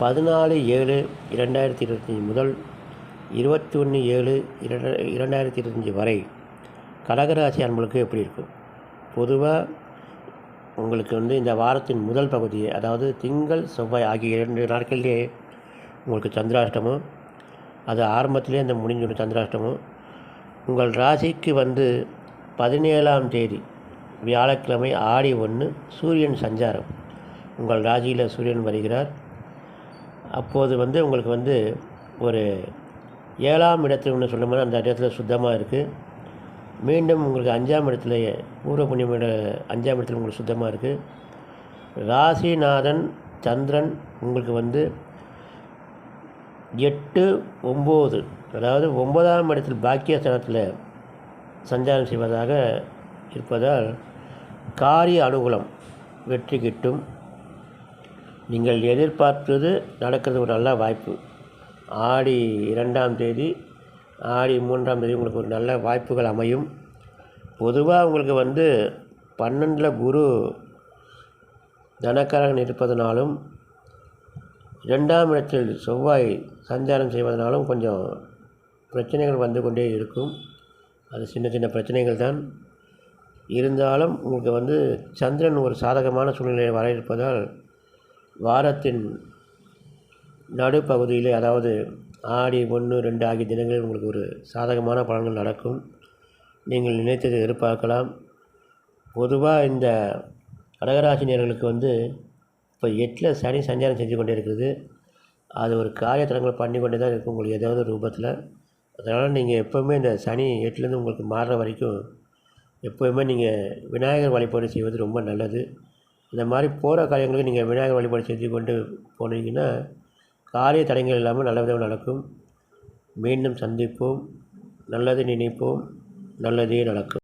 பதினாலு ஏழு இரண்டாயிரத்தி இருபத்தஞ்சி முதல் இருபத்தி ஒன்று ஏழு இரண்டு இரண்டாயிரத்தி இருபத்தஞ்சி வரை கடகராசி அன்பர்களுக்கு எப்படி இருக்கும்? பொதுவாக உங்களுக்கு வந்து இந்த வாரத்தின் முதல் பகுதி அதாவது திங்கள் செவ்வாய் ஆகிய இரண்டு நாட்களிலே உங்களுக்கு சந்திராஷ்டமம் அது ஆரம்பத்திலே அந்த முடிஞ்சிடும் சந்திராஷ்டமம். உங்கள் ராசிக்கு வந்து பதினேழாம் தேதி வியாழக்கிழமை ஆடி ஒன்று சூரியன் சஞ்சாரம். உங்கள் ராசியில் சூரியன் வருகிறார். அப்போது வந்து உங்களுக்கு வந்து ஒரு ஏழாம் இடத்துல ஒன்று சொல்லும்போது அந்த இடத்துல சுத்தமாக இருக்குது மீண்டும் உங்களுக்கு அஞ்சாம் இடத்துல பூர்வ புண்ணியம் அஞ்சாம் இடத்துல உங்களுக்கு சுத்தமாக இருக்குது ராசிநாதன் சந்திரன் உங்களுக்கு வந்து எட்டு ஒம்பது அதாவது ஒன்பதாம் இடத்தில் பாக்கியஸ்தானத்தில் சஞ்சாரம் செய்வதாக இருப்பதால் காரிய அனுகூலம் வெற்றி கிட்டும். நீங்கள் எதிர்பார்த்தது நடக்கிறது ஒரு நல்ல வாய்ப்பு. ஆடி இரண்டாம் தேதி ஆடி மூன்றாம் தேதி உங்களுக்கு ஒரு நல்ல வாய்ப்புகள் அமையும். பொதுவாக உங்களுக்கு வந்து பன்னெண்டில் குரு தனக்கரகன் இருப்பதனாலும் இரண்டாம் இடத்தில் செவ்வாய் சஞ்சாரம் செய்வதனாலும் கொஞ்சம் பிரச்சனைகள் வந்து கொண்டே இருக்கும். அது சின்ன சின்ன பிரச்சனைகள் தான். இருந்தாலும் உங்களுக்கு வந்து சந்திரன் ஒரு சாதகமான சூழ்நிலையை வர இருப்பதால் வாரத்தின் நடுப்பகுதியில் அதாவது ஆடி ஒன்று ரெண்டு ஆகிய தினங்களில் உங்களுக்கு ஒரு சாதகமான பலன்கள் நடக்கும். நீங்கள் நினைத்ததை எதிர்பார்க்கலாம். பொதுவாக இந்த கடகராசினியர்களுக்கு வந்து இப்போ எட்டில் சனி சஞ்சாரம் செஞ்சு கொண்டே இருக்குது அது ஒரு காரியத்தலங்கள் பண்ணி கொண்டே தான் இருக்கும் உங்களுக்கு ஏதாவது ரூபத்தில். அதனால் நீங்கள் எப்போவுமே இந்த சனி எட்டுலேருந்து உங்களுக்கு மாறுற வரைக்கும் எப்போவுமே நீங்கள் விநாயகர் வழிபாடு செய்வது ரொம்ப நல்லது. இந்த மாதிரி போகிற காரியங்களுக்கு நீங்கள் விநாயகர் வழிபாடு செஞ்சு கொண்டு போனீங்கன்னா காரிய தடங்கள் இல்லாமல் நல்ல விதமாக நடக்கும். மீண்டும் சந்திப்போம். நல்லது நினைப்போம். நல்லதே நடக்கும்.